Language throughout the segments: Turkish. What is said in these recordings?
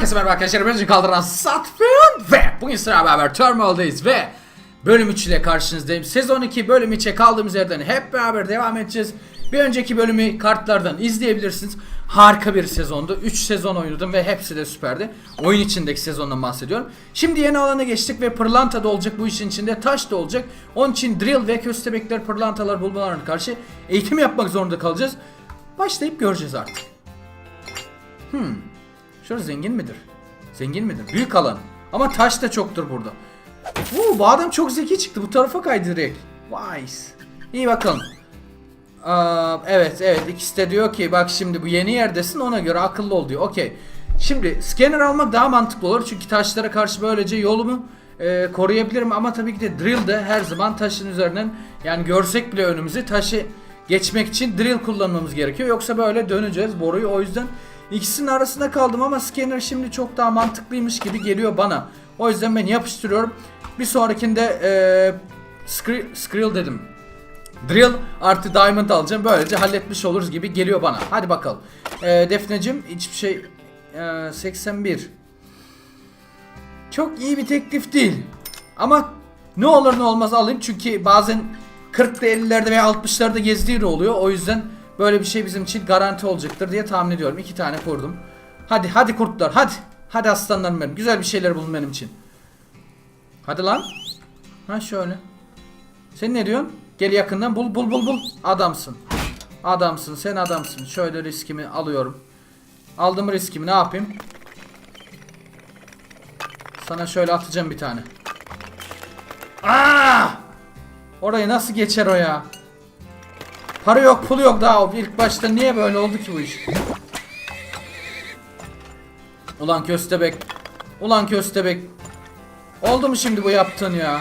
Herkese merhaba arkadaşlar. Ben kaldıran Satfın ve bugün sıra beraber Terminal'dayız ve bölüm 3 ile karşınızdayım. Sezon 2 bölüm 3'e kaldığımız yerden hep beraber devam edeceğiz. Bir önceki bölümü kartlardan izleyebilirsiniz. Harika bir sezondu. 3 sezon oynadım ve hepsi de süperdi. Oyun içindeki sezondan bahsediyorum. Şimdi yeni alana geçtik ve pırlanta da olacak bu işin içinde. Taş da olacak. Onun için drill ve köstebekler pırlantalar bulmalarına karşı eğitim yapmak zorunda kalacağız. Başlayıp göreceğiz artık. Şurası zengin midir? Zengin midir? Büyük alan. Ama taş da çoktur burada. Oo, bu adam çok zeki çıktı. Bu tarafa kaydı direkt. Wise. İyi bakalım. Aa, evet evet ikisi de diyor ki bak şimdi bu yeni yerdesin ona göre akıllı ol diyor. Okey. Şimdi scanner almak daha mantıklı olur çünkü taşlara karşı böylece yolumu e, koruyabilirim ama tabii ki de drill de her zaman taşın üzerinden yani görsek bile önümüzü taşı geçmek için drill kullanmamız gerekiyor. Yoksa böyle döneceğiz boruyu o yüzden ikisinin arasında kaldım ama scanner şimdi çok daha mantıklıymış gibi geliyor bana. O yüzden ben yapıştırıyorum. Bir sonrakinde e, Skrill, dedim. Drill artı Diamond alacağım. Böylece halletmiş oluruz gibi geliyor bana. Hadi bakalım. Ee, Defneciğim hiçbir şey... Ee, 81. Çok iyi bir teklif değil. Ama ne olur ne olmaz alayım. Çünkü bazen 40'lı 50'lerde veya 60'larda gezdiği oluyor. O yüzden böyle bir şey bizim için garanti olacaktır diye tahmin ediyorum. İki tane kurdum. Hadi hadi kurtlar hadi. Hadi aslanlarım benim. Güzel bir şeyler bulun benim için. Hadi lan. Ha şöyle. Sen ne diyorsun? Gel yakından bul bul bul bul. Adamsın. Adamsın sen adamsın. Şöyle riskimi alıyorum. Aldım riskimi ne yapayım? Sana şöyle atacağım bir tane. Aa! Orayı nasıl geçer o ya? Para yok pul yok daha o ilk başta niye böyle oldu ki bu iş? Ulan köstebek. Ulan köstebek. Oldu mu şimdi bu yaptığın ya?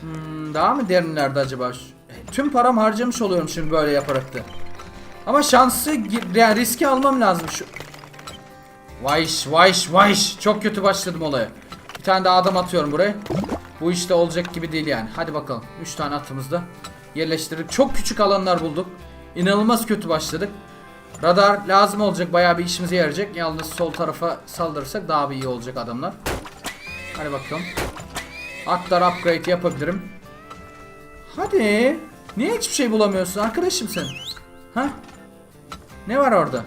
Hmm, daha mı derinlerde acaba? E, Tüm param harcamış oluyorum şimdi böyle yaparak da. Ama şansı yani riski almam lazım şu. Vayş vayş vayş. Çok kötü başladım olaya. Bir tane daha adam atıyorum buraya. Bu işte olacak gibi değil yani. Hadi bakalım. 3 tane atımızda yerleştirdik. Çok küçük alanlar bulduk. İnanılmaz kötü başladık. Radar lazım olacak. Bayağı bir işimize yarayacak. Yalnız sol tarafa saldırırsak daha bir iyi olacak adamlar. Hadi bakalım. Atlar upgrade yapabilirim. Hadi. Niye hiçbir şey bulamıyorsun arkadaşım sen? Ha? Ne var orada?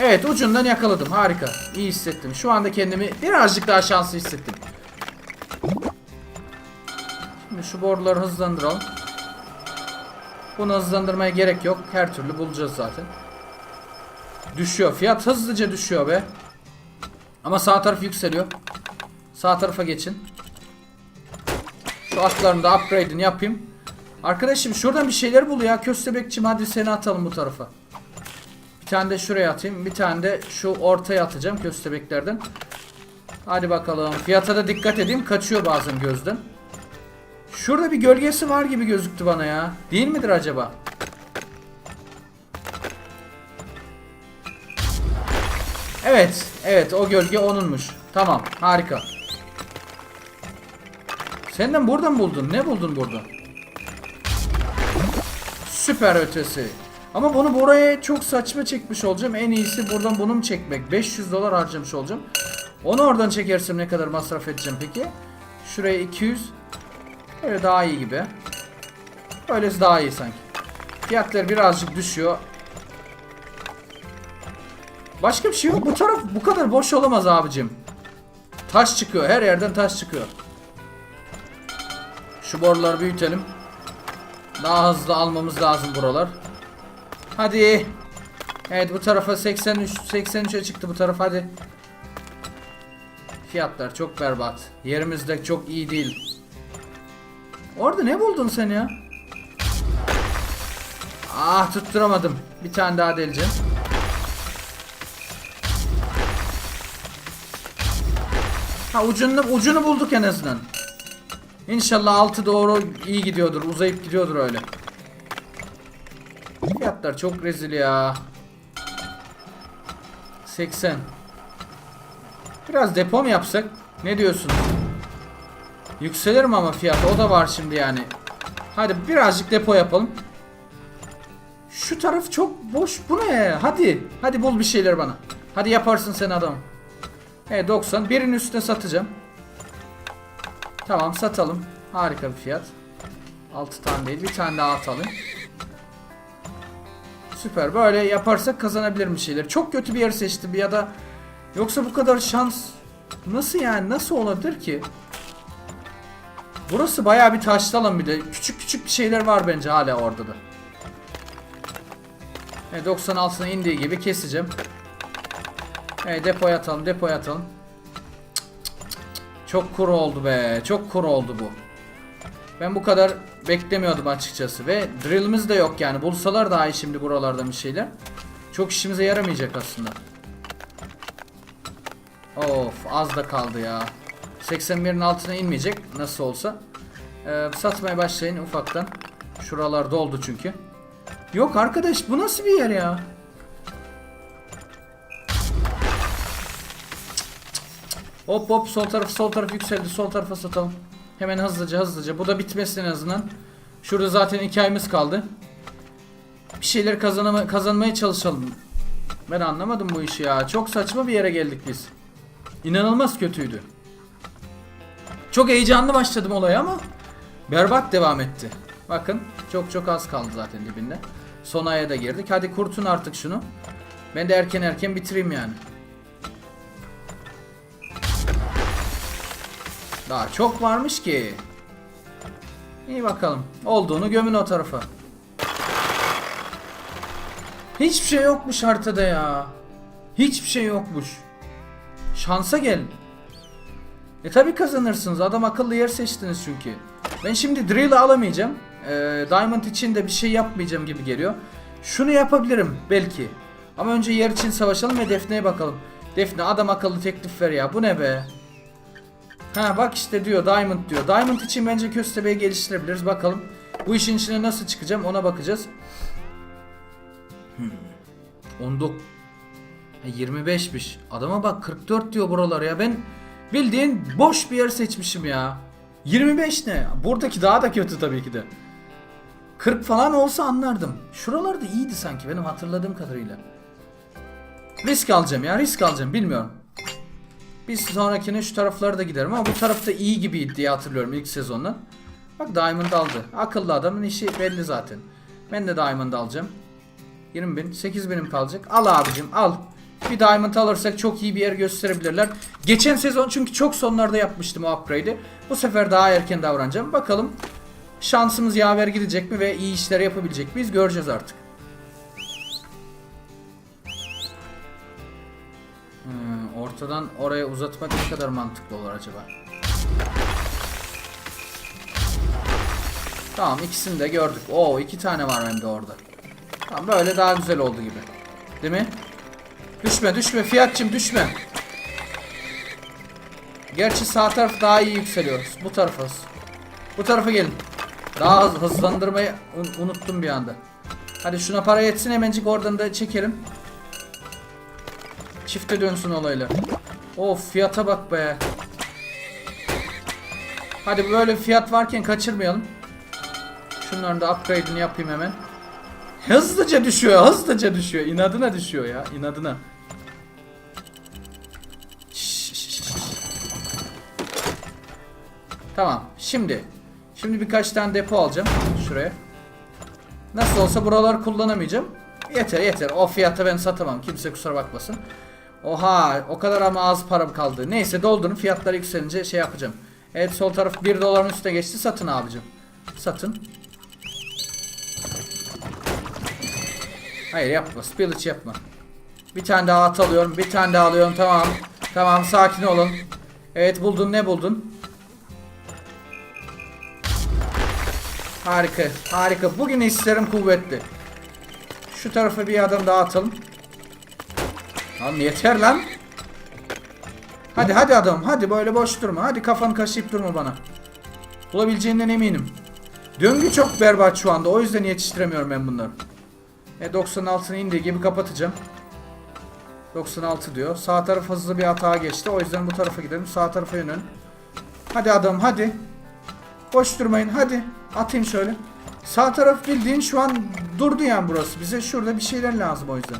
Evet ucundan yakaladım. Harika. İyi hissettim. Şu anda kendimi birazcık daha şanslı hissettim. Şimdi şu boruları hızlandıralım. Bunu hızlandırmaya gerek yok. Her türlü bulacağız zaten. Düşüyor. Fiyat hızlıca düşüyor be. Ama sağ taraf yükseliyor. Sağ tarafa geçin. Şu atların da upgrade'ini yapayım. Arkadaşım şuradan bir şeyler bul ya. Köstebekçim hadi seni atalım bu tarafa. Bir tane de şuraya atayım. Bir tane de şu ortaya atacağım köstebeklerden. Hadi bakalım. Fiyata da dikkat edeyim. Kaçıyor bazen gözden. Şurada bir gölgesi var gibi gözüktü bana ya. Değil midir acaba? Evet. Evet o gölge onunmuş. Tamam. Harika. Senden buradan buldun. Ne buldun burada? Süper ötesi. Ama bunu buraya çok saçma çekmiş olacağım. En iyisi buradan bunu mu çekmek? 500 dolar harcamış olacağım. Onu oradan çekersem ne kadar masraf edeceğim peki? Şuraya 200. Böyle daha iyi gibi. Öylesi daha iyi sanki. Fiyatlar birazcık düşüyor. Başka bir şey yok. Bu taraf bu kadar boş olamaz abicim. Taş çıkıyor. Her yerden taş çıkıyor. Şu boruları büyütelim. Daha hızlı almamız lazım buralar. Hadi. Evet bu tarafa 83 83'e çıktı bu taraf hadi. Fiyatlar çok berbat. Yerimiz de çok iyi değil. Orada ne buldun sen ya? Ah tutturamadım. Bir tane daha deleceğim. Ha ucunu ucunu bulduk en azından. İnşallah altı doğru iyi gidiyordur. Uzayıp gidiyordur öyle. Fiyatlar çok rezil ya. 80. Biraz depo mu yapsak? Ne diyorsun? Yükselir mi ama fiyat? O da var şimdi yani. Hadi birazcık depo yapalım. Şu taraf çok boş. Bu ne? Hadi. Hadi bul bir şeyler bana. Hadi yaparsın sen adam. Evet 90. Birinin üstüne satacağım. Tamam satalım. Harika bir fiyat. 6 tane değil. Bir tane daha atalım. Süper. Böyle yaparsak kazanabilirim bir şeyler. Çok kötü bir yer seçtim ya da yoksa bu kadar şans nasıl yani nasıl olabilir ki? Burası bayağı bir taşlı alan bir de. Küçük küçük bir şeyler var bence hala orada da. Evet 96'sına indiği gibi keseceğim. Evet depoya atalım depoya atalım. Çok kuru oldu be. Çok kuru oldu bu. Ben bu kadar beklemiyordum açıkçası ve drill'imiz de yok yani. Bulsalar daha iyi şimdi buralardan bir şeyler. Çok işimize yaramayacak aslında. Of az da kaldı ya. 81'in altına inmeyecek nasıl olsa. Ee, satmaya başlayın ufaktan. Şuralar doldu çünkü. Yok arkadaş bu nasıl bir yer ya? Hop hop sol taraf sol taraf yükseldi sol tarafa satalım. Hemen hızlıca hızlıca. Bu da bitmesin en azından. Şurada zaten iki ayımız kaldı. Bir şeyler kazanama, kazanmaya çalışalım. Ben anlamadım bu işi ya. Çok saçma bir yere geldik biz. İnanılmaz kötüydü. Çok heyecanlı başladım olaya ama berbat devam etti. Bakın çok çok az kaldı zaten dibinde. Son aya da girdik. Hadi kurtun artık şunu. Ben de erken erken bitireyim yani. Daha çok varmış ki. İyi bakalım. Olduğunu gömün o tarafa. Hiçbir şey yokmuş haritada ya. Hiçbir şey yokmuş. Şansa gel. E tabi kazanırsınız. Adam akıllı yer seçtiniz çünkü. Ben şimdi drill alamayacağım. Ee, Diamond için de bir şey yapmayacağım gibi geliyor. Şunu yapabilirim belki. Ama önce yer için savaşalım ve Defne'ye bakalım. Defne adam akıllı teklif ver ya. Bu ne be? Ha bak işte diyor Diamond diyor. Diamond için bence köstebeği geliştirebiliriz. Bakalım. Bu işin içine nasıl çıkacağım ona bakacağız. Hmm. 19 Ha, 25'miş. Adama bak 44 diyor buralar ya. Ben bildiğin boş bir yer seçmişim ya. 25 ne? Buradaki daha da kötü tabii ki de. 40 falan olsa anlardım. Şuralarda iyiydi sanki benim hatırladığım kadarıyla. Risk alacağım ya risk alacağım bilmiyorum. Bir sonrakine şu taraflara da giderim ama bu tarafta iyi gibiydi diye hatırlıyorum ilk sezonda. Bak Diamond aldı. Akıllı adamın işi belli zaten. Ben de Diamond alacağım. 20 bin, 8 binim kalacak. Al abicim al. Bir Diamond alırsak çok iyi bir yer gösterebilirler. Geçen sezon çünkü çok sonlarda yapmıştım o upgrade'i. Bu sefer daha erken davranacağım. Bakalım şansımız yaver gidecek mi ve iyi işler yapabilecek miyiz göreceğiz artık. Hmm, ortadan oraya uzatmak ne kadar mantıklı olur acaba? Tamam ikisini de gördük. Oo iki tane var hem de orada. Tamam böyle daha güzel oldu gibi. Değil mi? Düşme düşme fiyatçım düşme. Gerçi sağ taraf daha iyi yükseliyoruz. Bu tarafa. Bu tarafa gelin. Daha hız, hızlandırmayı un- unuttum bir anda. Hadi şuna para yetsin hemencik oradan da çekelim. Çifte dönsün olaylar. Of fiyata bak be. Hadi böyle fiyat varken kaçırmayalım. Şunların da upgrade'ini yapayım hemen. Hızlıca düşüyor, hızlıca düşüyor. İnadına düşüyor ya, inadına. Tamam, şimdi. Şimdi birkaç tane depo alacağım şuraya. Nasıl olsa buraları kullanamayacağım. Yeter yeter. O fiyata ben satamam. Kimse kusura bakmasın. Oha o kadar ama az param kaldı. Neyse doldurun fiyatlar yükselince şey yapacağım. Evet sol taraf 1 doların üstüne geçti. Satın abicim. Satın. Hayır yapma. Spillage yapma. Bir tane daha at alıyorum. Bir tane daha alıyorum. Tamam. Tamam sakin olun. Evet buldun ne buldun? Harika. Harika. Bugün hislerim kuvvetli. Şu tarafa bir adım daha atalım. Lan yeter lan. Hadi hadi adam. Hadi böyle boş durma. Hadi kafanı kaşıyıp durma bana. Bulabileceğinden eminim. Döngü çok berbat şu anda. O yüzden yetiştiremiyorum ben bunları. E 96'ın indiği gibi kapatacağım. 96 diyor. Sağ taraf hızlı bir hata geçti. O yüzden bu tarafa gidelim. Sağ tarafa yönelin. Hadi adam hadi. Boş durmayın hadi. Atayım şöyle. Sağ taraf bildiğin şu an durdu yani burası. Bize şurada bir şeyler lazım o yüzden.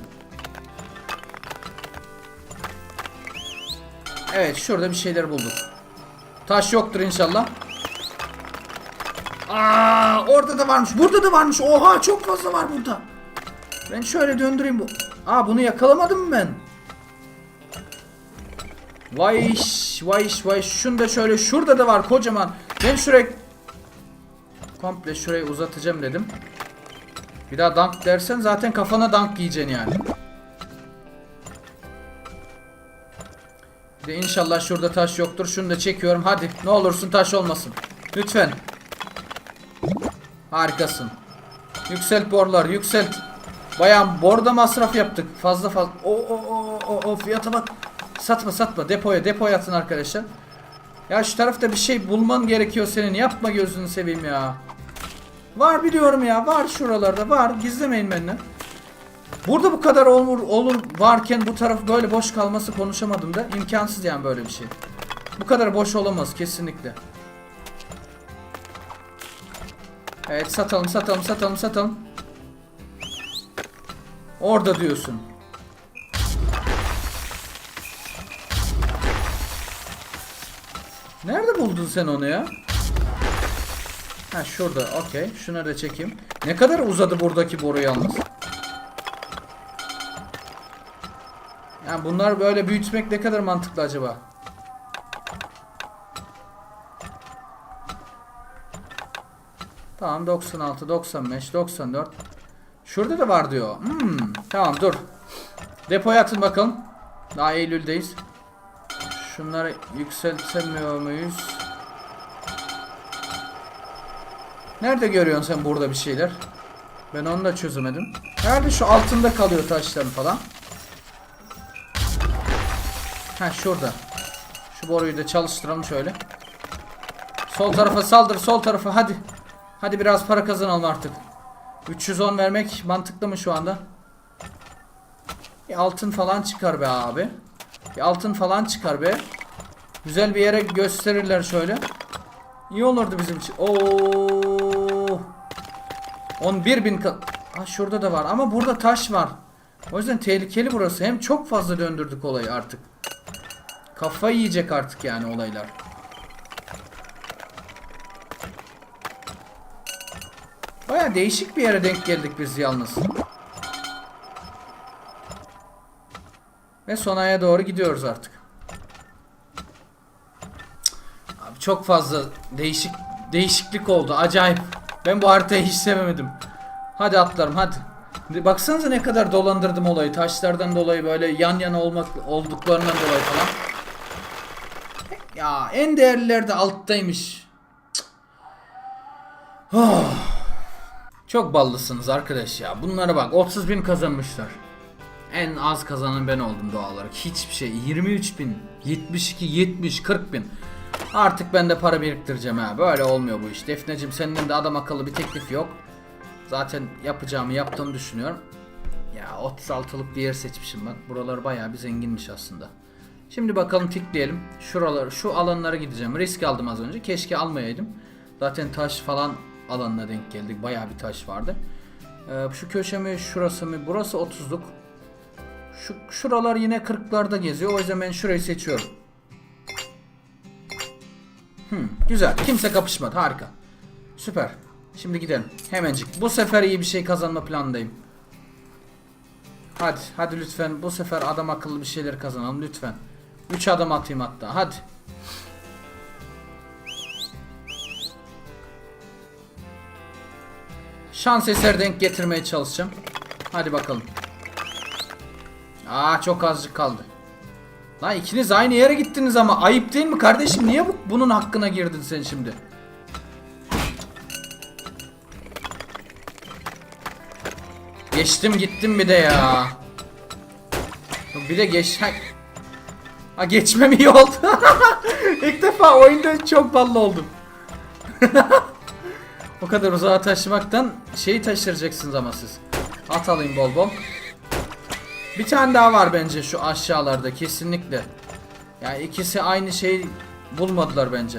Evet şurada bir şeyler bulduk. Taş yoktur inşallah. Aa, orada da varmış. Burada da varmış. Oha çok fazla var burada. Ben şöyle döndüreyim bu. Aa bunu yakalamadım mı ben? Vay vay vay. Şunu da şöyle şurada da var kocaman. Ben şuraya komple şurayı uzatacağım dedim. Bir daha dank dersen zaten kafana dank yiyeceksin yani. Bir de inşallah şurada taş yoktur. Şunu da çekiyorum. Hadi ne olursun taş olmasın. Lütfen. Harikasın. Yükselt borlar yükselt. Bayağı borda masraf yaptık. Fazla fazla. O o o o o fiyata bak. Satma satma depoya depoya atın arkadaşlar. Ya şu tarafta bir şey bulman gerekiyor senin. Yapma gözünü seveyim ya. Var biliyorum ya. Var şuralarda var. Gizlemeyin benden. Burada bu kadar olur, olur varken bu taraf böyle boş kalması konuşamadım da imkansız yani böyle bir şey. Bu kadar boş olamaz kesinlikle. Evet satalım satalım satalım satalım. Orada diyorsun. Nerede buldun sen onu ya? Ha şurada okey. Şunları da çekeyim. Ne kadar uzadı buradaki boru yalnız. Yani bunlar böyle büyütmek ne kadar mantıklı acaba? Tamam 96, 95, 94. Şurada da var diyor. Hmm, tamam dur. Depoya atın bakalım. Daha Eylül'deyiz. Şunları yükseltemiyor muyuz? Nerede görüyorsun sen burada bir şeyler? Ben onu da çözemedim. Nerede şu altında kalıyor taşların falan? Ha şurada. Şu boruyu da çalıştıralım şöyle. Sol tarafa saldır, sol tarafa hadi. Hadi biraz para kazanalım artık. 310 vermek mantıklı mı şu anda? Bir altın falan çıkar be abi. Bir altın falan çıkar be. Güzel bir yere gösterirler şöyle. İyi olurdu bizim için. Oo. 11 bin Ha şurada da var ama burada taş var. O yüzden tehlikeli burası. Hem çok fazla döndürdük olayı artık. Kafayı yiyecek artık yani olaylar. Baya değişik bir yere denk geldik biz yalnız. Ve son aya doğru gidiyoruz artık. Abi çok fazla değişik değişiklik oldu. Acayip. Ben bu haritayı hiç sevemedim. Hadi atlarım hadi. Baksanıza ne kadar dolandırdım olayı. Taşlardan dolayı böyle yan yana olmak olduklarından dolayı falan. Ya en değerliler de alttaymış. Oh. Çok ballısınız arkadaş ya. Bunlara bak 30 bin kazanmışlar. En az kazanan ben oldum doğal olarak. Hiçbir şey. 23 bin, 72, 70, 40 bin. Artık ben de para biriktireceğim ha. Böyle olmuyor bu iş. Defneciğim senden de adam akıllı bir teklif yok. Zaten yapacağımı yaptığımı düşünüyorum. Ya 36'lık bir yer seçmişim bak. Buralar bayağı bir zenginmiş aslında. Şimdi bakalım tikleyelim. Şuraları, şu alanlara gideceğim. Risk aldım az önce. Keşke almayaydım. Zaten taş falan alanına denk geldik. Bayağı bir taş vardı. Ee, şu köşe mi, şurası mı? Burası 30'luk. Şu şuralar yine 40'larda geziyor. O yüzden ben şurayı seçiyorum. Hmm, güzel. Kimse kapışmadı. Harika. Süper. Şimdi gidelim. Hemencik. Bu sefer iyi bir şey kazanma planındayım. Hadi, hadi lütfen. Bu sefer adam akıllı bir şeyler kazanalım lütfen. 3 adım atayım hatta. Hadi. Şans eser denk getirmeye çalışacağım. Hadi bakalım. Aa çok azıcık kaldı. Lan ikiniz aynı yere gittiniz ama ayıp değil mi kardeşim? Niye bu, bunun hakkına girdin sen şimdi? Geçtim gittim bir de ya. Bir de geç... Ha, geçmem iyi oldu. İlk defa oyunda çok ballı oldum. o kadar uzağa taşımaktan şeyi taşıracaksınız ama siz. At alayım bol bol. Bir tane daha var bence şu aşağılarda kesinlikle. Yani ikisi aynı şeyi bulmadılar bence.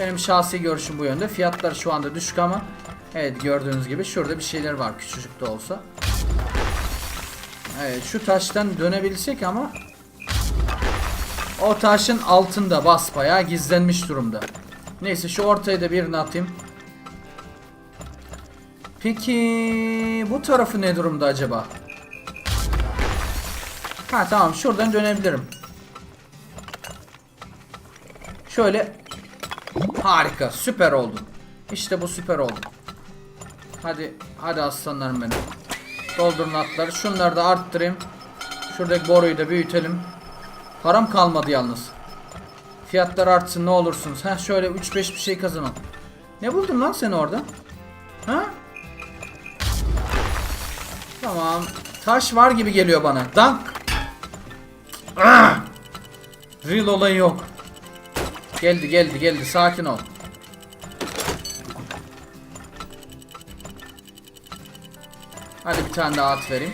Benim şahsi görüşüm bu yönde. Fiyatlar şu anda düşük ama Evet gördüğünüz gibi şurada bir şeyler var küçücük de olsa. Evet şu taştan dönebilsek ama o taşın altında basbayağı gizlenmiş durumda. Neyse şu ortaya da birini atayım. Peki bu tarafı ne durumda acaba? Ha tamam şuradan dönebilirim. Şöyle harika süper oldu. İşte bu süper oldu. Hadi hadi aslanlarım benim. Doldurun atları. Şunları da arttırayım. Şuradaki boruyu da büyütelim. Param kalmadı yalnız. Fiyatlar artsın ne olursunuz. Ha şöyle 3-5 bir şey kazanalım. Ne buldun lan sen orada? Ha? Tamam. Taş var gibi geliyor bana. Dank. Ah! Real olayı yok. Geldi geldi geldi. Sakin ol. Hadi bir tane daha at vereyim.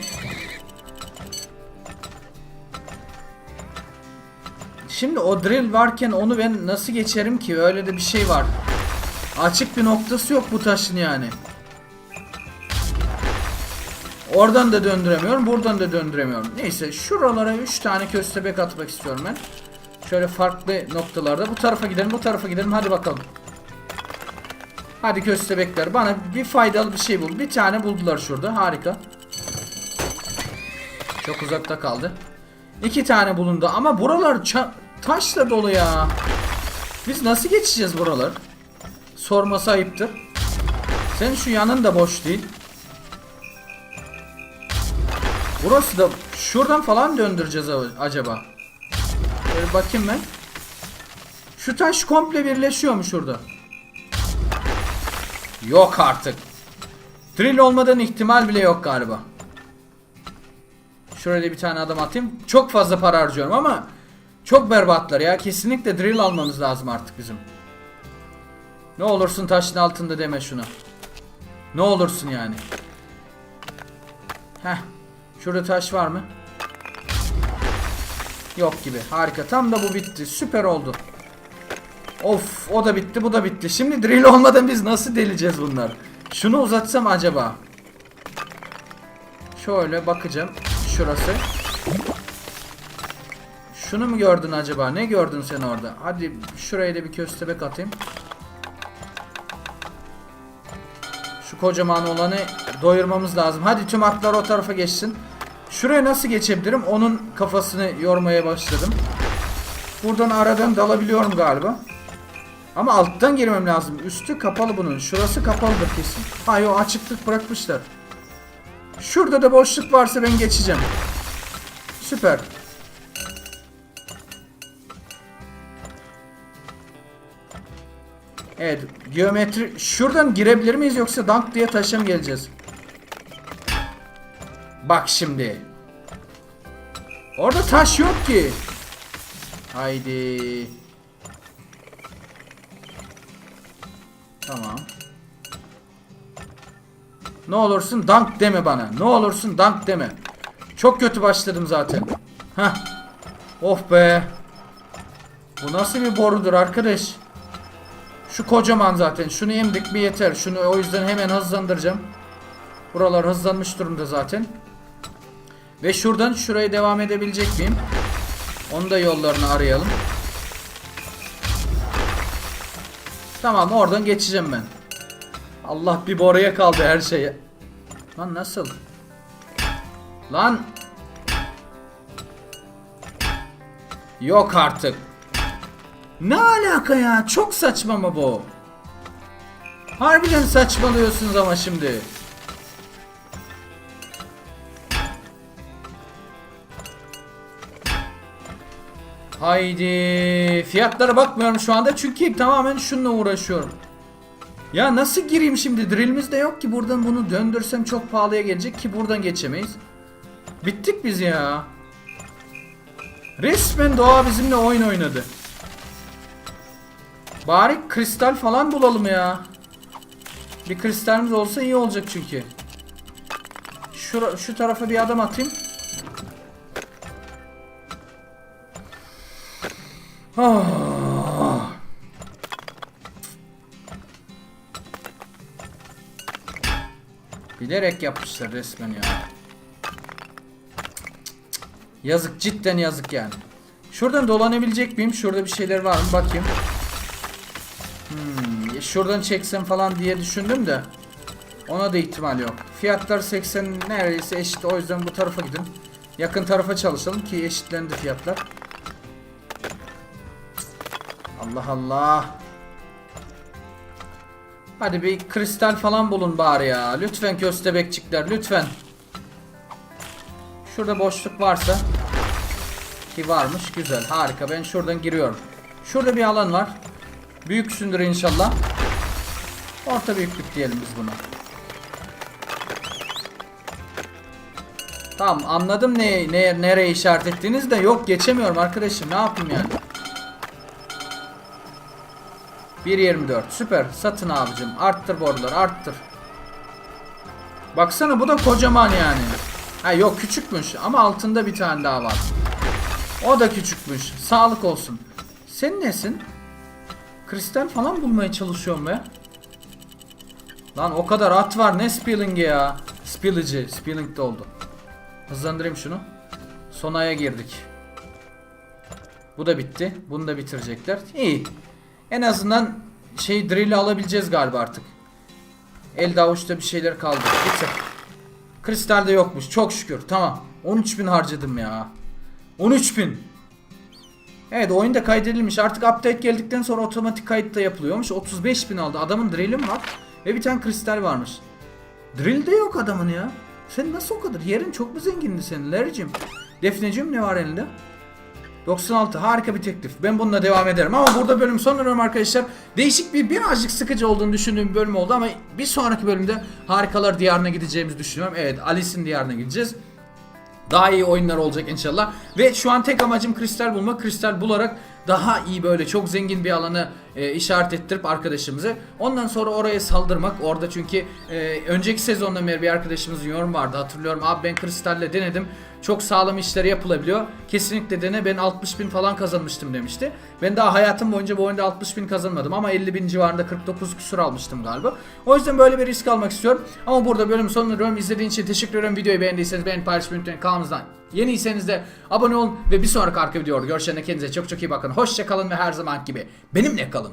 Şimdi o drill varken onu ben nasıl geçerim ki? Öyle de bir şey var. Açık bir noktası yok bu taşın yani. Oradan da döndüremiyorum, buradan da döndüremiyorum. Neyse şuralara 3 tane köstebek atmak istiyorum ben. Şöyle farklı noktalarda. Bu tarafa gidelim, bu tarafa gidelim. Hadi bakalım. Hadi köstebekler bana bir faydalı bir şey bul. Bir tane buldular şurada. Harika. Çok uzakta kaldı. İki tane bulundu ama buralar taşla dolu ya. Biz nasıl geçeceğiz buralar? Sorması ayıptır. Senin şu yanın da boş değil. Burası da şuradan falan döndüreceğiz acaba. Şöyle bakayım ben. Şu taş komple birleşiyor mu şurada? Yok artık. Drill olmadan ihtimal bile yok galiba. Şuraya bir tane adam atayım. Çok fazla para harcıyorum ama çok berbatlar ya. Kesinlikle drill almamız lazım artık bizim. Ne olursun taşın altında deme şunu. Ne olursun yani. Heh. Şurada taş var mı? Yok gibi. Harika. Tam da bu bitti. Süper oldu. Of o da bitti bu da bitti. Şimdi drill olmadan biz nasıl deleceğiz bunlar? Şunu uzatsam acaba? Şöyle bakacağım. Şurası. Şunu mu gördün acaba? Ne gördün sen orada? Hadi şuraya da bir köstebek atayım. Şu kocaman olanı doyurmamız lazım. Hadi tüm atlar o tarafa geçsin. Şuraya nasıl geçebilirim? Onun kafasını yormaya başladım. Buradan aradan dalabiliyorum galiba. Ama alttan girmem lazım. Üstü kapalı bunun. Şurası kapalıdır kesin. Hayır o açıklık bırakmışlar. Şurada da boşluk varsa ben geçeceğim. Süper. Evet, geometri şuradan girebilir miyiz yoksa dank diye taşa mı geleceğiz? Bak şimdi. Orada taş yok ki. Haydi. Tamam. Ne olursun dank deme bana. Ne olursun dank deme. Çok kötü başladım zaten. Heh. Of be. Bu nasıl bir borudur arkadaş? Şu kocaman zaten. Şunu emdik bir yeter. Şunu o yüzden hemen hızlandıracağım. Buralar hızlanmış durumda zaten. Ve şuradan şuraya devam edebilecek miyim? Onu da yollarını arayalım. Tamam oradan geçeceğim ben. Allah bir boruya kaldı her şeye. Lan nasıl? Lan. Yok artık. Ne alaka ya? Çok saçma mı bu? Harbiden saçmalıyorsunuz ama şimdi. Haydi. Fiyatlara bakmıyorum şu anda çünkü tamamen şununla uğraşıyorum. Ya nasıl gireyim şimdi? Drillimiz de yok ki buradan bunu döndürsem çok pahalıya gelecek ki buradan geçemeyiz. Bittik biz ya. Resmen doğa bizimle oyun oynadı. Bari kristal falan bulalım ya. Bir kristalimiz olsa iyi olacak çünkü. Şu, şu tarafa bir adım atayım. Ah. Bilerek yapmışlar resmen ya. Yazık cidden yazık yani. Şuradan dolanabilecek miyim? Şurada bir şeyler var mı? Bakayım. Şuradan çeksem falan diye düşündüm de. Ona da ihtimal yok. Fiyatlar 80 neredeyse eşit. O yüzden bu tarafa gidin. Yakın tarafa çalışalım ki eşitlendi fiyatlar. Allah Allah. Hadi bir kristal falan bulun bari ya. Lütfen köstebekçikler lütfen. Şurada boşluk varsa. Ki varmış güzel harika ben şuradan giriyorum. Şurada bir alan var. Büyüksündür inşallah. Orta büyüklük diyelim biz buna. Tamam anladım ne, ne nereye işaret ettiğiniz de yok geçemiyorum arkadaşım ne yapayım yani. 1.24 süper satın abicim arttır bordoları arttır. Baksana bu da kocaman yani. Ha yok küçükmüş ama altında bir tane daha var. O da küçükmüş. Sağlık olsun. Sen nesin? Kristal falan bulmaya çalışıyorum be. Lan o kadar at var ne spilling'i ya. Spillici. Spilling de oldu. Hızlandırayım şunu. Son aya girdik. Bu da bitti. Bunu da bitirecekler. İyi. En azından şey drill'i alabileceğiz galiba artık. Elde avuçta bir şeyler kaldı. Bitti. Kristal de yokmuş. Çok şükür. Tamam. 13.000 harcadım ya. 13.000. Evet oyunda kaydedilmiş. Artık update geldikten sonra otomatik kayıt da yapılıyormuş. 35.000 aldı. Adamın drill'i mi var? Ve bir tane kristal varmış. Drill de yok adamın ya. Sen nasıl o kadar? Yerin çok mu zengindi senin Larry'cim? Defneciğim ne var elinde? 96 harika bir teklif. Ben bununla devam ederim ama burada bölüm sonlanıyorum arkadaşlar. Değişik bir birazcık sıkıcı olduğunu düşündüğüm bir bölüm oldu ama bir sonraki bölümde harikalar diyarına gideceğimizi düşünüyorum. Evet Alice'in diyarına gideceğiz. Daha iyi oyunlar olacak inşallah. Ve şu an tek amacım kristal bulmak. Kristal bularak daha iyi böyle çok zengin bir alanı e, işaret ettirip arkadaşımızı. Ondan sonra oraya saldırmak. Orada çünkü e, önceki sezondan beri bir arkadaşımızın yorum vardı hatırlıyorum. Abi ben kristalle denedim. Çok sağlam işler yapılabiliyor. Kesinlikle dene ben 60 bin falan kazanmıştım demişti. Ben daha hayatım boyunca bu oyunda 60 bin kazanmadım ama 50 bin civarında 49 küsur almıştım galiba. O yüzden böyle bir risk almak istiyorum. Ama burada bölüm sonlanıyorum. İzlediğiniz için teşekkür ederim. Videoyu beğendiyseniz beğen paylaşmayı unutmayın. Kanalımızdan yeniyseniz de abone olun ve bir sonraki arka videoda görüşene kendinize çok çok iyi bakın. Hoşçakalın ve her zaman gibi benimle kalın.